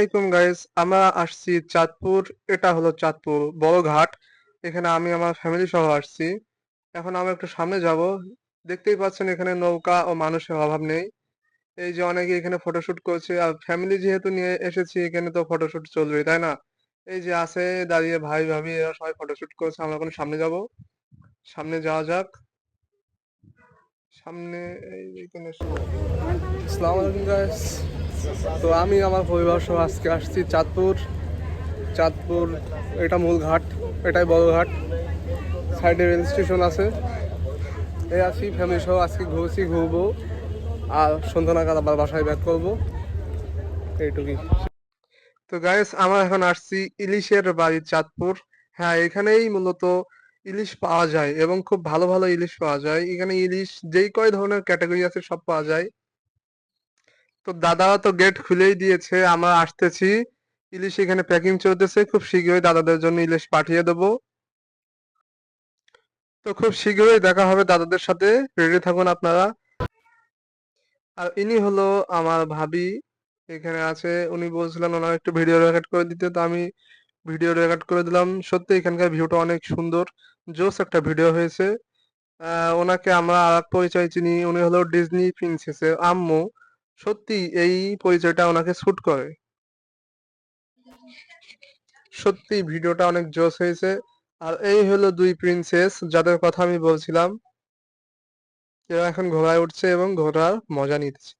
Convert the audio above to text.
আসসালামাইকুম গাইস আমরা আসছি চাঁদপুর। এটা হলো চাঁদপুর বড় ঘাট। এখানে আমি আমার ফ্যামিলি সহ আসছি। এখন আমরা একটু সামনে যাব। দেখতেই পাচ্ছেন এখানে নৌকা ও মানুষের অভাব নেই। এই যে অনেকে এখানে ফটোশুট করছে। আর ফ্যামিলি যেহেতু নিয়ে এসেছি, এখানে তো ফটোশুট চলবেই, তাই না? এই যে আছে, দাঁড়িয়ে ভাই, ভাবি, এরা সবাই ফটোশুট করছে। আমরা এখন সামনে যাব। সামনে যাওয়া যাক। সামনে এই এখানে আসসালামু গাইস তো আমি আমার পরিবার সহ আজকে আসছি চাঁদপুর। চাঁদপুর, এটা মূল ঘাট, এটাই বড় ঘাট। সাইডে রেল স্টেশন আছে। এই আছি ফ্যামিলি সহ আজকে ঘুরছি, ঘুরবো। আর সন্ধ্যা নাগাদ আবার বাসায় ব্যাক করব। এইটুকুই। তো গাইস আমরা এখন আসছি ইলিশের বাড়ি চাঁদপুর। হ্যাঁ এখানেই মূলত ইলিশ পাওয়া যায় এবং খুব ভালো ভালো ইলিশ পাওয়া যায়। এখানে ইলিশ যেই কয় ধরনের ক্যাটাগরি আছে সব পাওয়া যায়। তো দাদারা তো গেট খুলেই দিয়েছে, আমরা আসতেছি। ইলিশ এখানে প্যাকিং চলতেছে, খুব শীঘ্রই দাদাদের জন্য ইলিশ পাঠিয়ে দেবো। তো খুব শীঘ্রই দেখা হবে দাদাদের সাথে রেডি থাকুন আপনারা। আর ইনি হলো আমার ভাবি, এখানে আছে, উনি বলছিলেন ওনার একটু ভিডিও রেকর্ড করে দিতে, তো আমি ভিডিও রেকর্ড করে দিলাম। সত্যি এখানকার ভিউটা অনেক সুন্দর, জোস একটা ভিডিও হয়েছে। ওনাকে আমরা আর এক পরিচয় চিনি, উনি হলো ডিজনি প্রিন্সেসের আম্মু। সত্যি এই পরিচয়টা ওনাকে শুট করে। সত্যি ভিডিওটা অনেক জোস হয়েছে। আর এই হলো দুই প্রিন্সেস যাদের কথা আমি বলছিলাম। এরা এখন ঘোড়ায় উঠছে এবং ঘোড়ার মজা নিতেছে